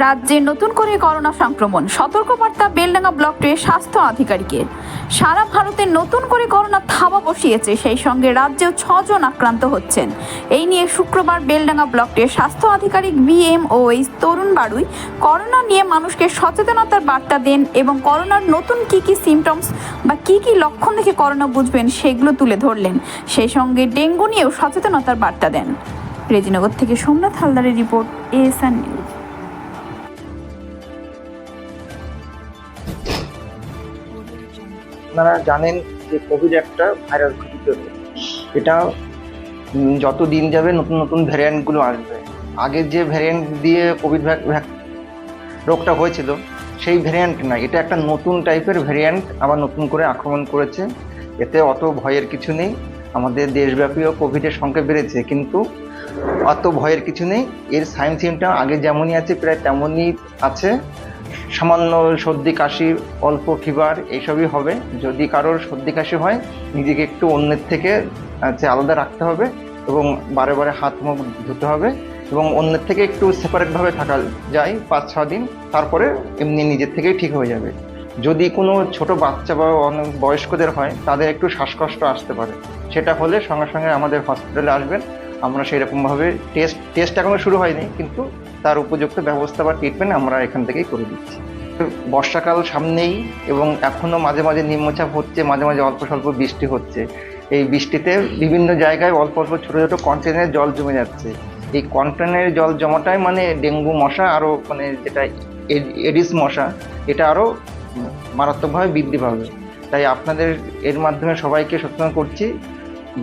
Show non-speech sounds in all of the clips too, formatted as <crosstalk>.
রাজ্যে নতুন করে করোনা সংক্রমণ। সতর্কবার্তা, বেলডাঙ্গা ব্লক টুয়ের স্বাস্থ্য আধিকারিকের। সারা ভারতে নতুন করে করোনা থাবা বসিয়েছে, সেই সঙ্গে রাজ্যেও ছজন আক্রান্ত হচ্ছেন। এই নিয়ে শুক্রবার বেলডাঙ্গা ব্লক টুয়ের স্বাস্থ্য আধিকারিক BM O H Tarun Barui corona নিয়ে মানুষকে সচেতনতার বার্তা দেন এবং করোনার নতুন কি কি সিমটমস বা কি কি লক্ষণ দেখে করোনা বুঝবেন সেগুলো তুলে ধরলেন। সেই সঙ্গে ডেঙ্গু নিয়েও সচেতনতার বার্তা দেন। রেজিনগর থেকে সোমনাথ হালদারের রিপোর্ট এএসআর নিউজ। আপনারা জানেন যে কোভিড একটা ভাইরাস ঘটিত এটা যত দিন যাবে নতুন নতুন ভ্যারিয়েন্টগুলো আসবে। আগের যে ভ্যারিয়েন্ট দিয়ে কোভিড রোগটা হয়েছিল, সেই ভ্যারিয়েন্ট না। এটা একটা নতুন টাইপের ভ্যারিয়েন্ট আবার নতুন করে আক্রমণ করেছে। এতে অত ভয়ের কিছু নেই। আমাদের দেশব্যাপীও কোভিডের সংখ্যা বেড়েছে, কিন্তু অত ভয়ের কিছু নেই। এর সাইন সিমটম আগে যেমনই আছে, প্রায় তেমনই আছে। সামান্য সর্দি, কাশি, অল্প ফিভার, এইসবই হবে। যদি কারোর সর্দি, কাশি হয়, নিজেকে একটু অন্যের থেকে আলাদা রাখতে হবে এবং বারে বারে হাত, মুখ ধুতে হবে এবং অন্যের থেকে একটু সেপারেটভাবে থাকা যায় পাঁচ ছ দিন। তারপরে এমনি নিজের থেকেই ঠিক হয়ে যাবে। যদি কোনো ছোট বাচ্চা বা অনেক বয়স্কদের হয়, তাদের একটু শ্বাসকষ্ট আসতে পারে। সেটা হলে সঙ্গে সঙ্গে আমাদের হসপিটালে আসবেন। আমরা সেই রকমভাবে টেস্ট টেস্ট এখনও শুরু হয়নি, কিন্তু তার উপযুক্ত ব্যবস্থা বা ট্রিটমেন্ট আমরা এখান থেকেই করে দিচ্ছি। বর্ষাকাল সামনেই এবং এখনও মাঝে মাঝে নিম্নচাপ হচ্ছে, মাঝে মাঝে অল্প স্বল্প বৃষ্টি হচ্ছে। এই বৃষ্টিতে বিভিন্ন জায়গায় অল্প অল্প ছোটো ছোটো কন্টেনারে জল জমে যাচ্ছে। এই কন্টেনারে জল জমাটাই মানে ডেঙ্গু মশা আরও মানে যেটা এডিস মশা, এটা আরও মারাত্মকভাবে বৃদ্ধি পাবে। তাই আপনাদের এর মাধ্যমে সবাইকে সচেতন করছি।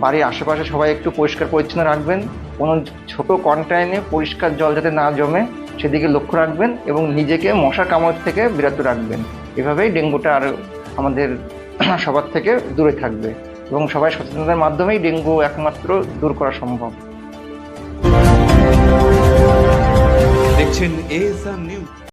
বাড়ির আশেপাশে সবাই একটু পরিষ্কার পরিচ্ছন্ন রাখবেন। কোনো ছোট কন্টেনারে পরিষ্কার জল যাতে না জমে, সেদিকে লক্ষ্য রাখবেন এবং নিজেকে মশা কামড় থেকে বিরত রাখবেন। এভাবেই ডেঙ্গুটা আর আমাদের <clears throat> সবার থেকে দূরে থাকবে এবং সবাই সচেতনতার মাধ্যমেই ডেঙ্গু একমাত্র দূর করা সম্ভব। দেখছেন নিউজ